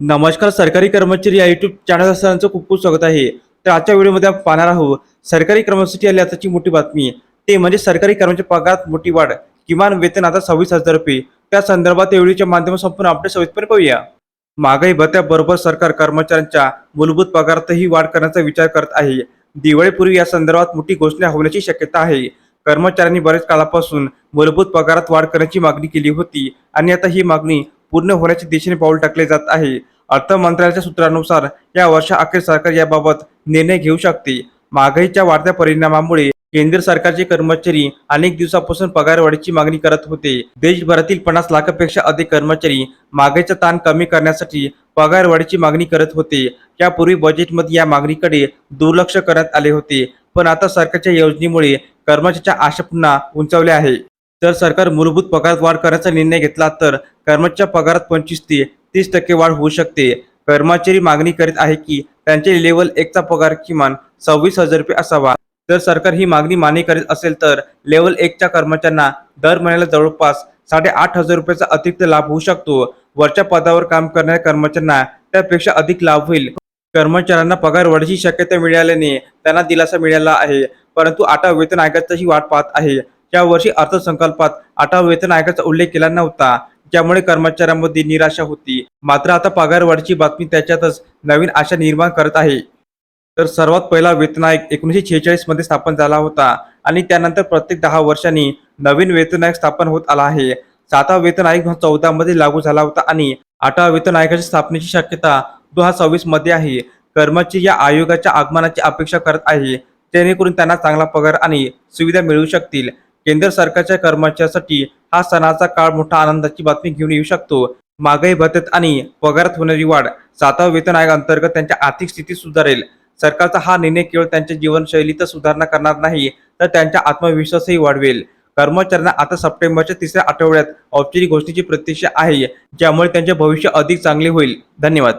नमस्कार सरकारी कर्मचारी या युट्यूब चॅनल असतानाचं खूप खूप स्वागत आहे. तर आजच्या व्हिडिओमध्ये आपण पाहणार आहोत सरकारी कर्मचारी आली आताची मोठी बातमी. ते म्हणजे सरकारी कर्मचारी पगारात मोठी वाढ किमान वेतन आता सव्वीस हजार रुपये. त्या संदर्भात या व्हिडिओच्या माध्यमात संपूर्ण अपडेट सविस्तर पाहूया. महागाई भत्त्याबरोबर सरकार कर्मचाऱ्यांच्या मूलभूत पगारातही वाढ करण्याचा विचार करत आहे. दिवाळीपूर्वी या संदर्भात मोठी घोषणा होण्याची शक्यता आहे. कर्मचाऱ्यांनी बऱ्याच काळापासून मूलभूत पगारात वाढ करण्याची मागणी केली होती आणि आता ही मागणी पूर्ण होण्याच्या दिशेने पाऊल टाकले जात आहे. अर्थ मंत्रालयाच्या सूत्रानुसार या वर्षा अखेर सरकार याबाबत निर्णय घेऊ शकते. महागाईच्या वाढत्या परिणामामुळे केंद्र सरकारचे कर्मचारी अनेक दिवसापासून पगारवाढीची मागणी करत होते. देशभरातील पन्नास लाखापेक्षा अधिक कर्मचारी महागाईचा ताण कमी करण्यासाठी पगारवाढीची मागणी करत होते. यापूर्वी बजेटमध्ये या मागणीकडे दुर्लक्ष करण्यात आले होते. पण आता सरकारच्या योजनेमुळे कर्मचाऱ्यांच्या आशा पुन्हा उंचावल्या आहे जर सरकार मूलभूत पगारात वाढ करण्याचा निर्णय घेतला तर कर्मचाऱ्या पगारात पंचवीस ते तीस टक्के वाढ होऊ शकते. कर्मचारी मागणी करीत आहे की त्यांचे लेवल एकचा पगार किमान सव्वीस हजार रुपये असावा. जर सरकार ही मागणी मान्य करीत असेल तर लेवल एकच्या कर्मचाऱ्यांना दर महिन्याला जवळपास साडेआठ हजार रुपयाचा अतिरिक्त लाभ होऊ शकतो. वरच्या पदावर काम करणाऱ्या कर्मचाऱ्यांना त्यापेक्षा अधिक लाभ होईल. कर्मचाऱ्यांना पगार वाढीची शक्यता मिळाल्याने त्यांना दिलासा मिळाला आहे. परंतु आता वेतन आयोगाचाही वाट पाहत आहे. या वर्षी अर्थसंकल्पात आठवा वेतन आयोगाचा उल्लेख केला नव्हता ज्यामुळे कर्मचाऱ्यांमध्ये निराशा होती. मात्र आता पगार वाढीची बातमी त्याच्यातच नवीन आशा निर्माण करत आहे. तर सर्वात पहिला वेतन आयोग एकोणीसशे छेचाळीसमध्ये स्थापन झाला होता आणि त्यानंतर प्रत्येक दहा वर्षांनी नवीन वेतन आयोग स्थापन होत आला आहे. सातवा वेतन आयोग दोन हजार चौदा मध्ये लागू झाला होता आणि आठवा वेतन आयोगाच्या स्थापनेची शक्यता दोन हजार सव्वीसमध्ये आहे. कर्मचारी या आयोगाच्या आगमनाची अपेक्षा करत आहे. जेणेकरून त्यांना चांगला पगार आणि सुविधा मिळू शकतील. केंद्र सरकारच्या कर्मचाऱ्यांसाठी हा सणाचा काळ मोठा आनंदाची बातमी घेऊन येऊ शकतो. महागाई भत्त्यात आणि पगारात होणारी वाढ सातवा वेतन आयोग अंतर्गत त्यांच्या आर्थिक स्थिती सुधारेल. सरकारचा हा निर्णय केवळ त्यांच्या जीवनशैलीत सुधारणा करणार नाही तर त्यांचा आत्मविश्वासही वाढवेल. कर्मचाऱ्यांना आता सप्टेंबरच्या तिसऱ्या आठवड्यात औपचारिक घोषणेची प्रतीक्षा आहे ज्यामुळे त्यांचे भविष्य अधिक चांगले होईल. धन्यवाद.